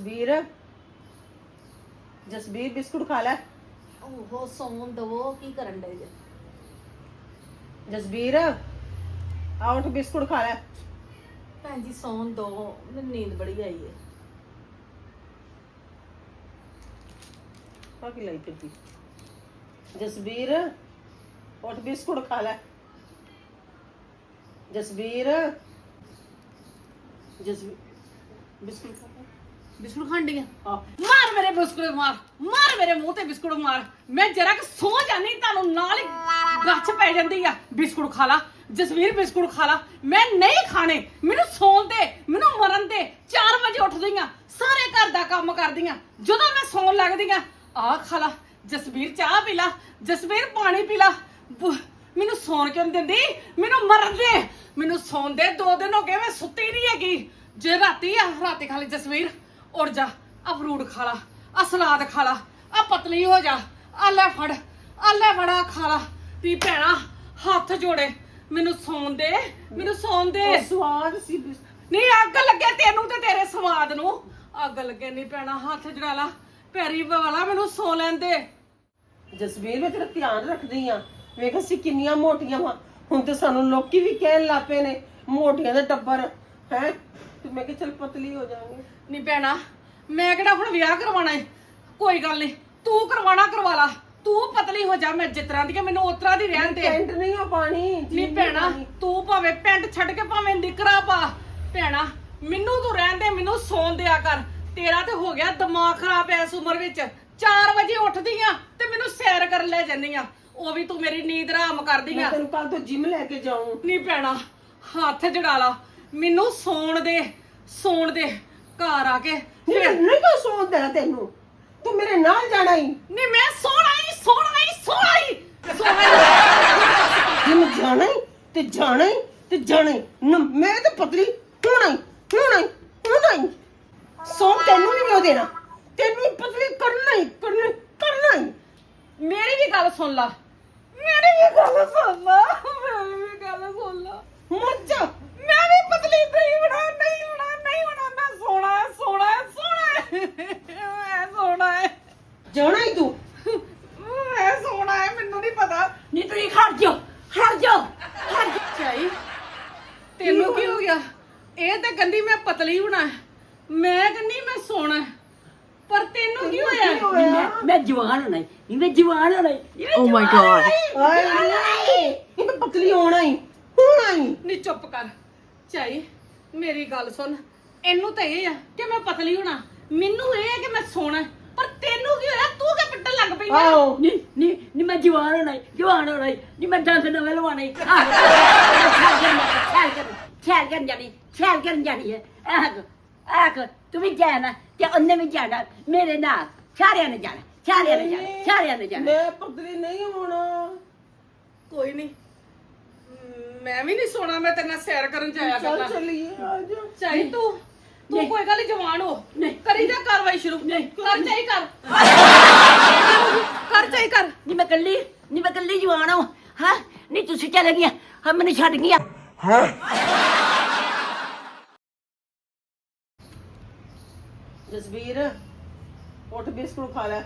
Jasbir. Jasbir biscuit ਖਾ ਲੈ। ਉਹ ਸੌਣ ਦਵੋ ਕੀ ਕਰਨ ਦੇ ਜੇ? ਜਸਬੀਰ ਆ ਉੱਠ ਬਿਸਕੁਟ ਖਾ ਲੈ। ਭੈਣ ਜੀ ਸੌਣ ਦੋ ਮੈਨੂੰ ਨੀਂਦ ਬੜੀ ਆਈ ਹੈ ਆ ਕੀ ਲਈ ਫਿਰਦੀ? ਜਸਬੀਰ ਉੱਠ ਬਿਸਕੁਟ ਖਾ ਲੈ। ਜਸਬੀਰ ਜਸਬੀਰ ਬਿਸਕੁਟ ਖਾ ਲੈ। ਬਿਸਕੁਟ ਖਾਂਡੀ ਆ? ਮਾਰ ਮੇਰੇ ਬਿਸਕੁਟ ਮਾਰ ਮਾਰ ਮੇਰੇ ਮੂੰਹ ਤੇ ਬਿਸਕੁਟ ਮਾਰ। ਮੈਂ ਜਰਾ ਕਿ ਸੌ ਜਾਨੀ ਤੁਹਾਨੂੰ ਨਾਲ ਹੀ ਗੱਛ ਪੈ ਜਾਂਦੀ ਆ। ਬਿਸਕੁਟ ਖਾ ਲਾ, ਜਸਵੀਰ ਬਿਸਕੁਟ ਖਾ ਲਾ। ਮੈਂ ਨਹੀਂ ਖਾਣੇ, ਮੈਨੂੰ ਸੌਣ ਦੇ, ਮੈਨੂੰ ਮਰਨ ਦੇ। 4 ਵਜੇ ਉੱਠਦੀਆਂ ਸਾਰੇ ਘਰ ਦਾ ਕੰਮ ਕਰਦੀਆਂ ਜਦੋਂ ਮੈਂ ਸੌਣ ਲੱਗਦੀਆਂ ਆਹ ਖਾ ਲਾ, ਜਸਵੀਰ ਚਾਹ ਪੀ ਲਾ, ਜਸਵੀਰ ਪਾਣੀ ਪੀ ਲਾ। ਮੈਨੂੰ ਸੌਣ ਕਿਉਂ ਦਿੰਦੀ? ਮੈਨੂੰ ਮਰਨ ਦੇ। ਮੈਨੂੰ ਸੌਣ ਦੇ ਦੋ ਦਿਨ ਹੋ ਗਏ, ਮੈਂ ਸੁੱਤੀ ਨਹੀਂ ਹੈਗੀ। ਜੇ ਰਾਤੀ ਆ, ਰਾਤੀ ਖਾਲੀ ਜਸਵੀਰ। ਉੱਠ ਜਾ ਆ ਫਰੂਟ ਖਾ ਲਾ ਆ ਸਲਾਦ ਖਾ ਲਾ ਆ ਪਤਲੀ ਹੋ ਜਾ ਆ ਲੈ ਫੜ ਆ ਲੈ ਫੜ ਖਾ ਲਾ। ਵੀ ਭੈਣਾ ਹੱਥ ਜੋੜੇ ਮੈਨੂੰ ਸੌਣ ਦੇ ਮੈਨੂੰ ਸੌਣ ਦੇ। ਉਹ ਸਵਾਦ ਸੀ ਬਿਸ- ਨਹੀਂ ਅੱਗ ਲੱਗੇ ਤੈਨੂੰ ਤੇ ਤੇਰੇ ਸਵਾਦ ਨੂੰ। ਅੱਗ ਲੱਗੇ ਨਹੀਂ ਭੈਣਾ ਹੱਥ ਜੜਾ ਲਾ ਪੈਰੀ ਵਾਲਾ ਮੈਨੂੰ ਸੌ ਲੈਣ ਦੇ। ਜਸਬੀਰ ਮੈਂ ਤੇਰਾ ਧਿਆਨ ਰੱਖਦੀ ਆ। ਵੇਖ ਅਸੀਂ ਕਿੰਨੀਆਂ ਮੋਟੀਆਂ ਵਾ। ਹੁਣ ਤੇ ਸਾਨੂੰ ਲੋਕੀ ਵੀ ਕਹਿਣ ਲੱਪੇ ਨੇ ਮੋਟੀਆਂ ਦਾ ਟੱਬਰ ਹੈ? ਤੇ ਮੈਂ ਕਿਹਾ ਚੱਲ ਪਤਲੀ ਹੋ ਜਾਵਾਂਗੇ। ਨਹੀਂ ਭੈਣਾ ਮੈਂ ਕਿਹੜਾ ਹੁਣ ਵਿਆਹ ਕਰਵਾਉਣਾ ਏ? ਕੋਈ ਗੱਲ ਨਹੀਂ ਤੂੰ ਕਰਵਾਣਾ ਕਰਵਾ ਲਾ। ਤੂੰ ਪਤਲੀ ਹੋ ਜਾ ਮੈਂ ਜਿਸ ਤਰ੍ਹਾਂ ਦੀ ਮੈਨੂੰ ਉਸ ਤਰ੍ਹਾਂ ਦੀ ਰਹਿਣ ਦੇ। ਟੈਂਟ ਨਹੀਂ ਆ ਪਾਣੀ ਨਹੀਂ ਭੈਣਾ ਤੂੰ ਭਾਵੇਂ ਪੈਂਟ ਛੱਡ ਕੇ ਭਾਵੇਂ ਨਿਕਰਾ ਪਾ। ਭੈਣਾ ਮੈਨੂੰ ਤੂੰ ਰਹਿਣ ਦੇ ਮੈਨੂੰ ਸੌਣ ਦਿਆ ਕਰ। ਤੇਰਾ ਤੇ ਹੋ ਗਿਆ ਦਿਮਾਗ ਖਰਾਬ ਐ ਇਸ ਉਮਰ ਵਿੱਚ। 4 ਵਜੇ ਉੱਠਦੀ ਆ ਤੇ ਮੈਨੂੰ ਸੈਰ ਕਰਨ ਲੈ ਜਾਂਦੀ ਆ। ਉਹ ਵੀ ਤੂੰ ਮੇਰੀ ਨੀਂਦ ਹਰਾਮ ਕਰਦੀ ਮੈਂ ਆ ਤੈਨੂੰ ਕੱਲ ਤੋਂ ਜਿਮ ਲੈ ਕੇ ਜਾਊਂ। ਨਹੀਂ ਭੈਣਾ ਹੱਥ ਜੜਾ ਲਾ। ਮੈਨੂੰ ਸੌਣ ਦੇ ਸੌਣ ਦੇ ਘਰ ਆ ਕੇ ਨਹੀਂ ਨਹੀਂ ਕੋ ਸੌਂ ਦੇਣਾ ਤੈਨੂੰ? ਤੂੰ ਮੇਰੇ ਨਾਲ ਜਾਣਾ ਹੀ ਨਹੀਂ ਮੈਂ ਸੋਣਾ ਹੀ ਸੋਣਾ ਹੀ ਸੋਣਾ ਹੀ ਸੋਣਾ ਜਿਮ ਜਾਣਾ ਹੀ ਤੇ ਜਾਣਾ ਹੀ ਤੇ ਜਾਣਾ ਹੀ ਨ- ਮੈਂ ਤੇ ਪਤਲੀ ਹੋਣਾ ਹੀ ਹੋਣਾ ਹੀ ਹੋਣਾ ਹੀ ਸੌਂ ਤੈਨੂੰ ਨਹੀਂ ਕਿਉਂ ਦੇਣਾ? ਤੈਨੂੰ ਹੀ ਪਤਲੀ ਕਰਨਾ ਹੀ ਕਰਨਾ ਹੀ ਕਰਨਾ ਹੀ ਮੇਰੀ ਵੀ ਗੱਲ ਸੁਣ ਲਾ। ਮੇਰੀ ਵੀ ਗੱਲ ਸੁਣ ਲਾ। ਮੇਰੀ ਵੀ ਗੱਲ ਸੁਣ ਲਾ। ਮੱਜਾ ਮੈਂ ਵੀ ਪਤਲੀ ਨਹੀਂ ਹੋਣਾ ਨਹੀਂ ਹੋਣਾ ਨਹੀਂ ਹੋਣਾ ਮੈਂ ਸੋਣਾ ਹੈ ਸੋਣਾ ਹੈ ਸੋਣਾ। ਹੈ ਮੈਂ ਸੋਣਾ ਹੈ। ਜਾਣਾ ਹੀ ਤੂੰ। ਮੈਂ ਸੋਣਾ ਹੈ ਮੈਨੂੰ ਨਹੀਂ ਪਤਾ। ਨੀ ਤੁਸੀਂ ਖੜ ਜਾਓ ਖੜ ਜਾਓ ਚਾਈ ਤੈਨੂੰ ਕੀ ਹੋ ਗਿਆ? ਇਹ ਤਾਂ ਕਹਿੰਦੀ ਮੈਂ ਪਤਲੀ ਹੋਣਾ ਹੈ। ਮੈਂ ਕਹਿੰਦੀ ਮੈਂ ਸੋਣਾ ਹੈ। ਪਰ ਤੈਨੂੰ ਕੀ ਹੋਇਆ? ਮੈਂ ਮੈਂ ਜਵਾਨ ਹੋਣਾ ਈ। ਮੈਂ ਜਵਾਨ ਹੋਣਾ Oh. ਹਾਏ ਨਹੀਂ ਪਤਲੀ ਹੋਣਾ ਹੀ ਹੋਣਾ ਹੀ ਨੀ ਚੁੱਪ ਕਰ। ਚਾਈ ਮੇਰੀ ਗੱਲ ਸੁਣ। ਇਹਨੂੰ ਤਾਂ ਇਹ ਆ ਕਿ ਮੈਂ ਪਤਲੀ ਹੋਣਾ। ਮੈਨੂੰ ਇਹ ਹੈ ਕਿ ਮੈਂ ਸੋਣਾ ਹੈ। ਪਰ ਤੈਨੂੰ ਕੀ ਹੋਇਆ? ਤੂੰ ਕਿ ਪਿੱਟਣ ਲੱਗ ਪਈ ਹੈ ਆਓ ਨੀ ਨੀ ਨੀ ਮੈਂ ਜਵਾਨ ਹੋਣਾ ਈ ਜਵਾਨ ਹੋਣਾ ਈ। ਨੀ ਮੈਂ ਦੰਦ ਨਵੇਂ ਲਵਾਣੇ ਛਾਲ ਕਰ ਛਾਲ ਕਰਨ ਜਾਣੀ ਛਾਲ ਕਰਨ ਜਾਣੀ ਹੈ ਆਹ ਆਹ ਤੂੰ ਵੀ ਜਾਣਾ ਤੇ ਉਹਨੇ ਵੀ ਜਾਣਾ ਮੇਰੇ ਨਾਲ। ਸਾਰਿਆਂ ਨੇ ਜਾਣਾ ਸਾਰਿਆਂ ਨੇ ਜਾਣਾ ਸਾਰਿਆਂ ਨੇ ਜਾਣਾ। ਮੈਂ ਪਤਲੀ ਨਹੀਂ ਹੋਣਾ। ਕੋਈ ਨਹੀਂ ਮੈਂ ਵੀ ਨਹੀਂ ਸੋਣਾ ਮੈਂ ਤੇਰੇ ਨਾਲ ਸੈਰ ਕਰਨ ਜਾਇਆ ਚੱਲ ਕਰਨਾ। ਚੱਲੀਏ ਆ ਜਾ। ਚਾਈ ਤੂੰ ਤੂੰ। ਕੋਈ ਗੱਲ ਨੀ, ਜਵਾਨ ਹੋ। ਨਹੀਂ। ਕਰੀ ਜਾ ਕਾਰਵਾਈ ਸ਼ੁਰੂ। ਨਹੀਂ। ਕਰ ਚਾਈ ਕਰ। ਕਰ ਚਾਈ ਕਰ। ਨੀ ਮੈਂ ਕੱਲੀ ਨੀ ਮੈਂ ਕੱਲੀ ਜਵਾਨ ਹਾਂ। ਹਾਂ ਨੀ ਤੁਸੀਂ ਚਲੇ ਗਿਆ ਹਾਂ ਮੈਨੂੰ ਛੱਡ ਗਿਆ ਜਸਵੀਰ ਉੱਠ ਬਿਸਕੁਟ ਖਾ ਲੈ।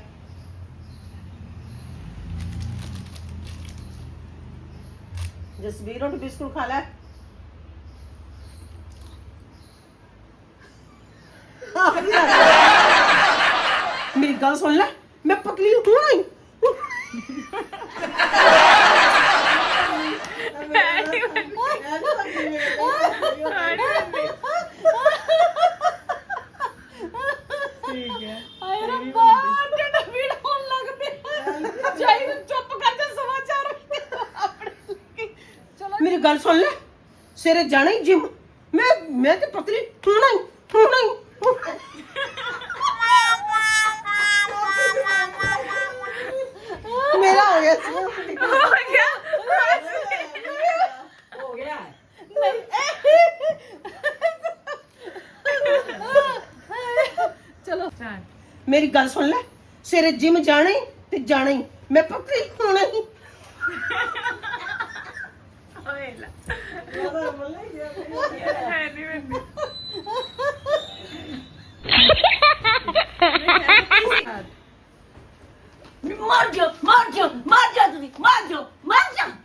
ਜਸਵੀਰ ਉੱਠ ਬਿਸਕੁਟ ਖਾ ਲੈ। ਮੇਰੀ ਗੱਲ ਸੁਣ ਲੈ ਮੈਂ ਪਤਲੀ ਹੋਣਾ ਹੀ ਹਾਏ ਰੱਬਾ ਢਿੱਡ ਪੀੜ ਹੋਣ ਲੱਗ ਪਿਆ ਚਾਈ ਨੂੰ ਚੁੱਪ ਕਰ ਜਾ ਸਮਾਚਾਰ ਆਪਣੇ ਲੱਗੀ। ਚਲੋ ਮੇਰੀ ਗੱਲ ਸੁਣ ਲੈ। ਸਵੇਰੇ ਜਾਣਾ ਹੀ ਜਿਮ ਮੈਂ ਮੈਂ ਤੇ ਪਤਲੀ ਹੋਣਾ ਹੀ ਹੋਣਾ ਹੀ। ਮੇਰਾ ਹੋ ਗਿਆ ਸੀ। ਹੋ ਗਿਆ। ਹੋ ਗਿਆ। ਚਲੋ। ਮੇਰੀ ਗੱਲ ਸੁਣ ਲੈ। ਸਵੇਰੇ ਜਿਮ ਜਾਣਾ ਹੀ ਤੇ ਜਾਣਾ ਹੀ। ਮੈਂ ਪਤਲੀ ਹੋਣਾ ਹੀ। Marjo, Marjo, Marjo, Marjo, Marjo.